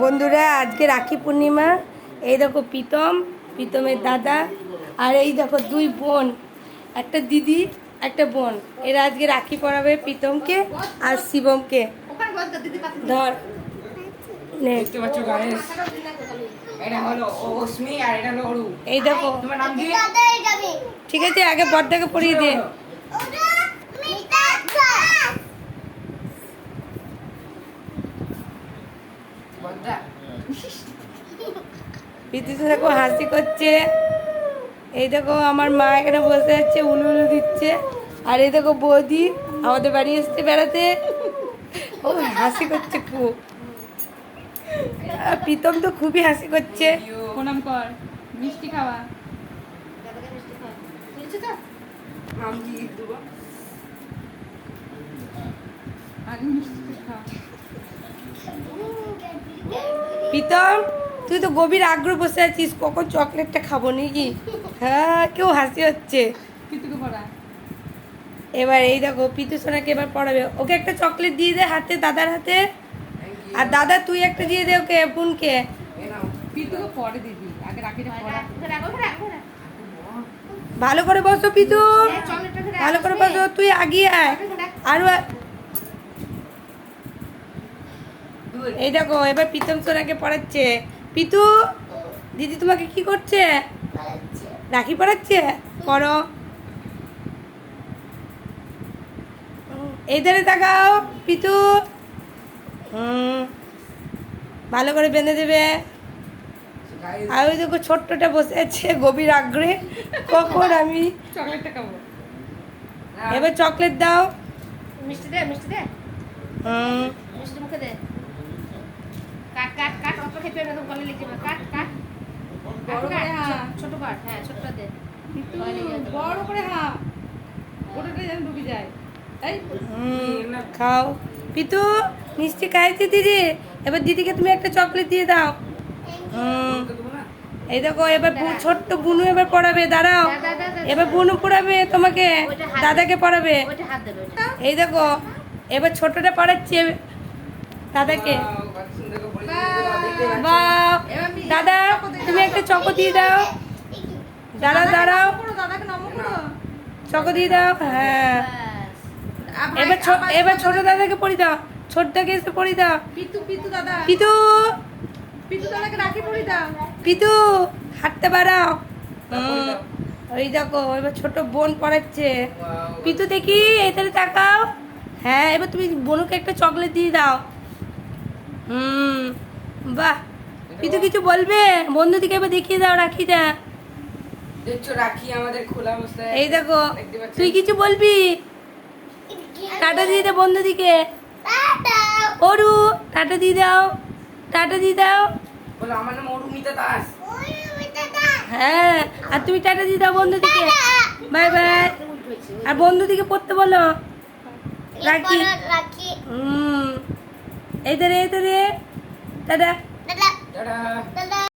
বন্ধুরা আজকে রাখি পূর্ণিমা। এই দেখো প্রীতম প্রীতমের দাদা আর এই দেখো দুই বোন একটা দিদি একটা বোন। এরা আজকে রাখি পরাবে প্রীতমকে আর শিবমকে। ধর। নে। দেখতে পাচ্ছ গাইস এটা হলো অস্মি আর এটা হলো অরু এই দেখো। তোমার নাম কি? ঠিক আছে আগে বর্দাকে পড়িয়ে দে। বদ্দা তো দেখো হাসি করছে। এই দেখো আমার মা এখানে বসে আছে উলু উলু দিচ্ছে। আর এই দেখো বৌদি আমাদের বাড়ি এসছে বেড়াতে। ও হাসি করছে খুব। প্রীতম তো খুবই হাসি করছে। প্রণাম কর মিষ্টি খাওয়া। নাম কি দেবো আগে মিষ্টি খাওয়া। প্রীতম তুই তো গভীর আগ্রহ বসে আছিস কখন চকলেটটা খাব নাকি? হ্যাঁ কেউ হাসি হচ্ছে। এবার এই দেখো পিতু সোনাকে এবার পড়াবে। ওকে একটা চকলেট দিয়ে দে হাতে দাদার হাতে। আর দাদা তুই একটা দিয়ে দে ওকে বোনকে। পরে দিবি। আগে ভালো করে বসো পিতু ভালো করে বসো তুই আগিয়ে আয়। আরও এই দেখো এবার প্রীতম সোনাকে পড়াচ্ছে। পিতু দিদি তোমাকে কি করছে? রাখি পড়াচ্ছে? পড়ো। এই ধারে তাকাও পিতু হুম ভালো করে বেঁধে দেবে। আর ওই দেখো ছোট্টটা বসে আছে গভীর আগ্রহে। কখন আমি? চকলেটটা খাব। এবার চকলেট দাও। মিষ্টি দে মিষ্টি দে। হুম। মিষ্টি মুখে দে। খেতে হবে না গলে লেগে যাবে কাট কাট। বড় করে হা ছোট কাট হ্যাঁ ছোট দে। বড় করে হা ওটাতে যেন ঢুকে যায়। এই খাও। পিতু মিষ্টি খাইছে দিদি। এবার দিদিকে তুমি একটা চকলেট দিয়ে দাও। হুম। এই দেখো এবার ছোট্ট বুনু এবার পড়াবে দাঁড়াও। এবার বুনু পড়াবে তোমাকে দাদাকে পড়াবে। এই দেখো এবার ছোটটা পড়াচ্ছে। দাদাকে। দাদা তুমি একটা চকো দিয়ে দাও। দাঁড়াও। দাঁড়াও চকো দিয়ে দাও হ্যাঁ। এবার এবার ছোট দাদাকে পড়ি দাও। ছোটটাকে এসে পড়ি দাও। পিতু পিতু দাদা। পিতু। পিতু দাদাকে রাখি পড়ি দাও। পিতু হাঁটতে বাড়াও। ওই দেখো এবার ছোট বোন পড়াচ্ছে। পিতু দেখি এখানে তাকাও। হ্যাঁ এবার তুমি বোনকে একটা চকলেট দিয়ে দাও। হুম বাহ পিতু কিছু বলবে? বন্ধুদিকে এবার দেখিয়ে দাও রাখিটা। দেখছ রাখি আমাদের খোলা অবস্থায় এই দেখো তুই কিছু বলবি? টাটা দিয়ে দে বন্ধুদিকে। অরু টাটা দিয়ে দাও টাটা দিয়ে দাও। বলো আমার নাম অরুমিতা দাস। হ্যাঁ আর তুমি টাটা দিয়ে দাও বন্ধুদিকে। Bye bye. আর বন্ধুদিকে পড়তে বলো। রাখি। হুম। এই ধরে এই ধরে টাটা টাটা টাটা